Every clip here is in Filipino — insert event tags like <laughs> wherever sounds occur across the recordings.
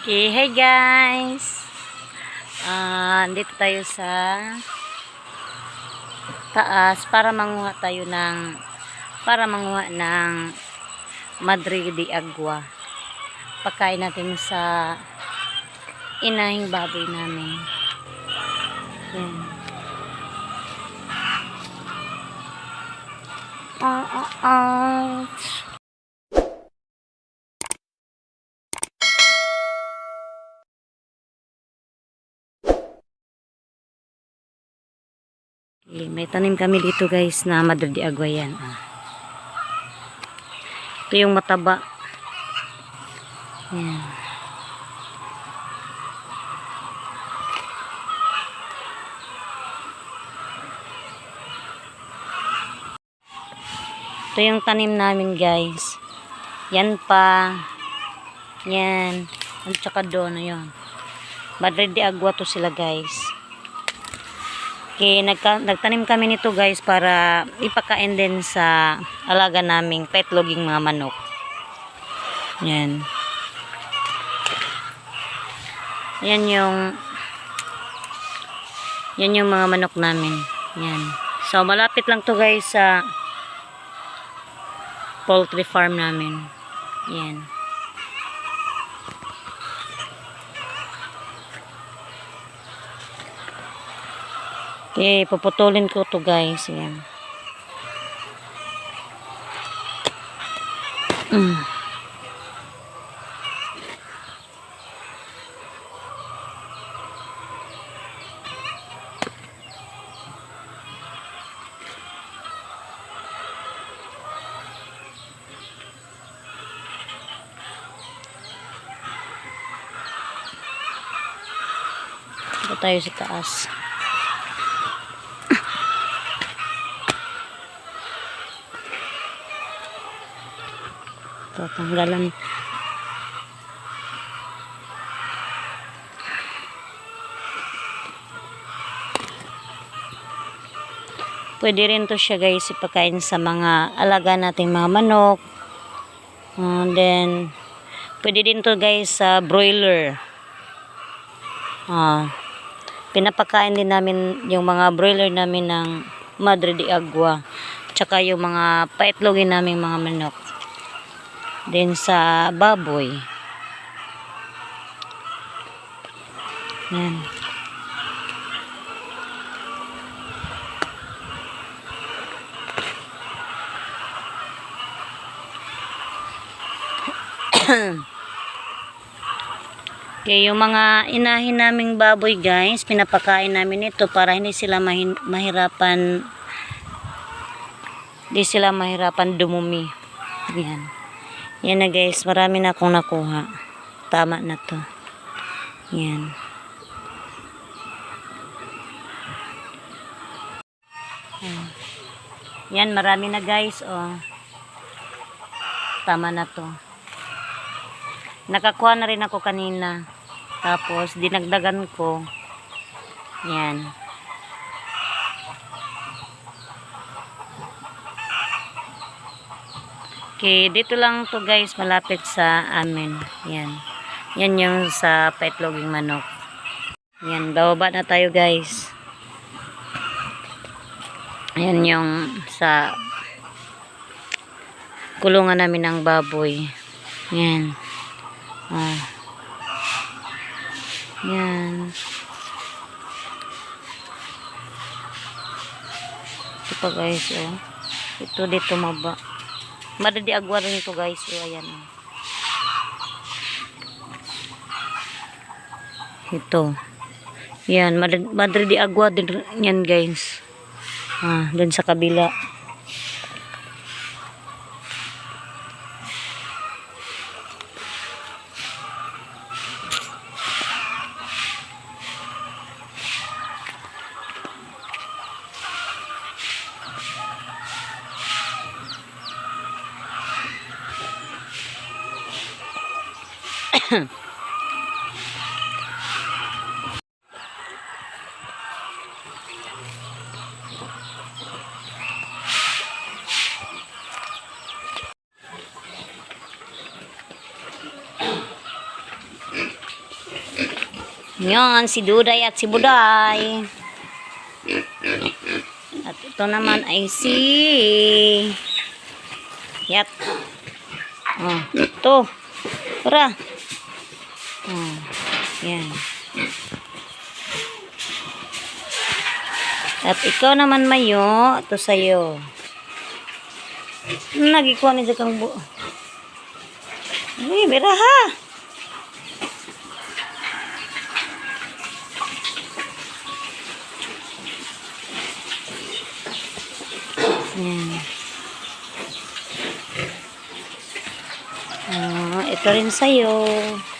Okay, hey guys! Ah, dito tayo sa taas para manguha tayo ng para manguha ng Madre de Agua. Pagkain natin sa inahing baboy namin. Yan. Ah, ah, ah. Okay, may tanim kami dito guys na Madre de Agua yan. Ah. Ito yung mataba. Yan. Ito yung tanim namin guys. Yan pa. Yan. At saka doon. Ayun. Madre de Agua to sila guys. Okay, nagka, nagtanim kami nito guys para ipakain din sa alaga naming petloging mga manok. Yan. Yan yung yan yung mga manok namin. Yan. So, malapit lang to guys sa poultry farm namin. Yan. Okay, puputulin ko to guys. Yan. Mm. Tayo sa taas. Tatanggalan. Pwede rin to siya guys ipakain sa mga alaga nating mga manok. And then pwede din to guys sa broiler. Ah pinapakain din namin yung mga broiler namin ng Madre de Agua tsaka yung mga paitlogin namin mga manok din sa baboy. Yan. <coughs> Okay, yung mga inahin naming baboy guys, pinapakain namin ito para hindi sila mahirapan hindi sila mahirapan dumumi. Yan. Yan na guys, marami na akong nakuha. Tama na to. Yan. Yan. Yan, marami na guys. Oh. Tama na to. Nakakuha na rin ako kanina. Tapos, dinagdagan ko. Yan. Okay, dito lang to guys, malapit sa amin. Yan. Yan yung sa petloging manok. Yan, bababa na tayo guys. Yan yung sa kulungan namin ng baboy. Yan. Ah. Yan. Ito pa guys, oh. Ito dito maba. Madre de Agua rin ito guys. So, ayan. oh. Ito. Yan. Madre, Madre de Agua din yan guys. Ah, dun sa kabila. Yan, si Duday ya, at si Buday. At ito naman ay si... Yat. Oh, ito. Tara. Yan. At ikaw naman mayo, ito sa'yo. Nagikuha ni kang bu... Ay, bira ha. Yan. Ah, ito rin sa'yo. Yan.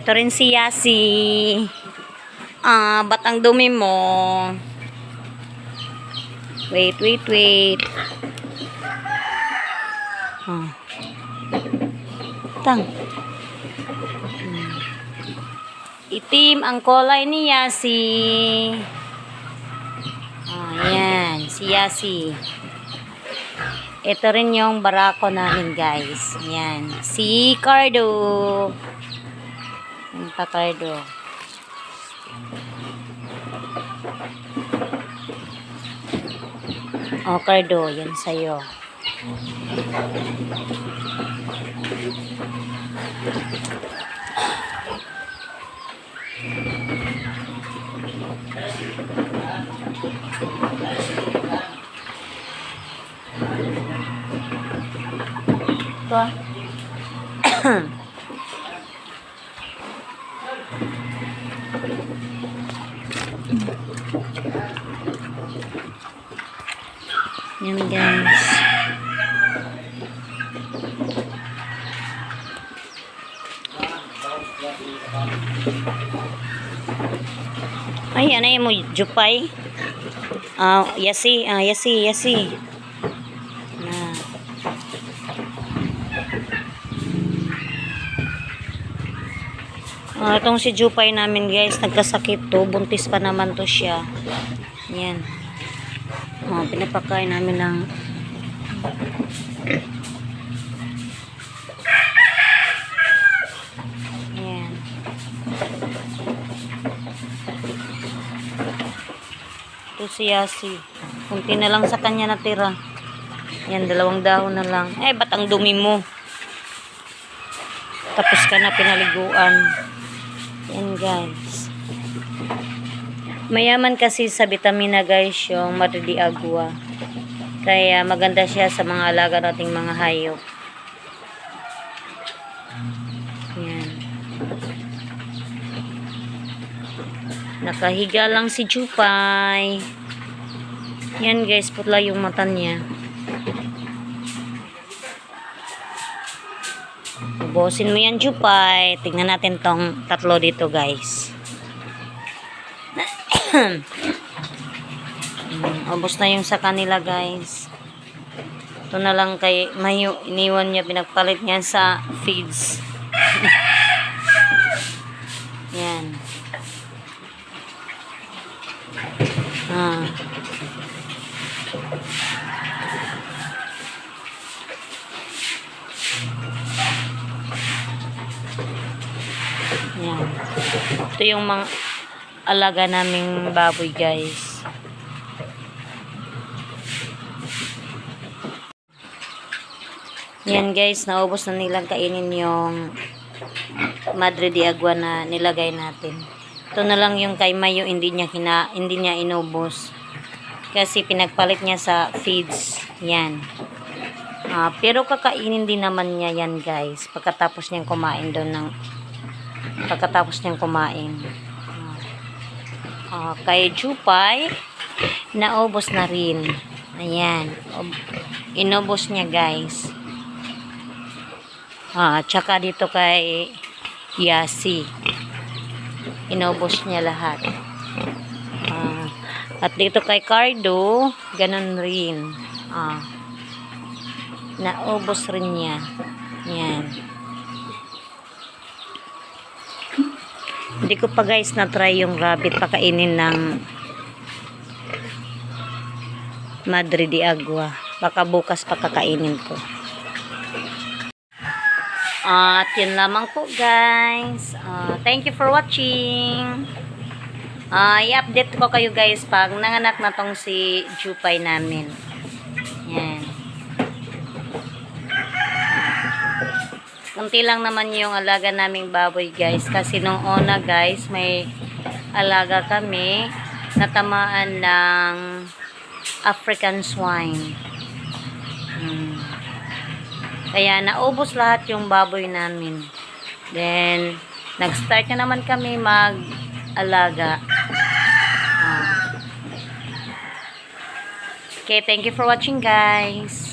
Ito rin si Yasi. Ah, ba't ang dumi mo? Wait, wait, wait. Ah. Tang. Hmm. Itim ang kulay ni Yasi. Ah, yan. Si Yasi. Ito rin yung barako namin, guys. Yan. Si Cardo. Yung pa Cardo. O, Cardo. Yan sa'yo. Ito ah. <clears throat> Yan guys. Ay, ano yun mo, Jupay? Ah, yasi, ah, yasi, yasi. Na. Ah, itong si Jupay namin guys, nagkasakit to. Buntis pa naman to siya. Yan. Oh, pinapakain namin ng Yan. Ito si Yasi. Kunti na lang sa kanya natira. Yan, dalawang dahon na lang. Eh, ba't ang dumi mo? Tapos ka na pinaliguan. Yan, guys. Mayaman kasi sa vitamina, guys, yung Madrid Agua. Kaya maganda siya sa mga alaga nating mga hayop. Yan. Nakahiga lang si Chupay. Yan guys, putla yung mata niya. Ubusin mo yan, Chupay. Tingnan natin tong tatlo dito, guys. Mm, <clears throat> ubos na yung sa kanila, guys. Ito na lang kay Mayo. Iniwan niya, pinagpalit niya sa feeds. <laughs> yan. Ah. Yan. Ito yung mga alaga naming baboy, guys. Yan, guys. Naubos na nilang kainin yung Madre de Agua na nilagay natin. Ito na lang yung kay Mayo, hindi niya, hina, hindi niya inubos. Kasi pinagpalit niya sa feeds. Yan. Ah, pero kakainin din naman niya yan, guys. Pagkatapos niyang kumain doon ng pagkatapos niyang kumain. Ah, kay Jupay, naubos na rin. Ayan. Inubos niya, guys. Ah, tsaka dito kay Yasi. Inubos niya lahat. Ah, at dito kay Cardo, ganun rin. Ah, naubos rin niya. Yan. Hindi ko pa guys na-try yung rabbit pakainin ng Madre de Agua. Baka bukas pakakainin ko. At yun lamang po guys. Ah, thank you for watching. Ah, i-update ko kayo guys pag nanganak na tong si Jupay namin. Yan. Kunti lang naman yung alaga naming baboy guys. Kasi nung una guys, may alaga kami natamaan ng African swine. Hmm. Kaya naubos lahat yung baboy namin. Then, nag-start na naman kami mag-alaga. Ah. Okay, thank you for watching guys.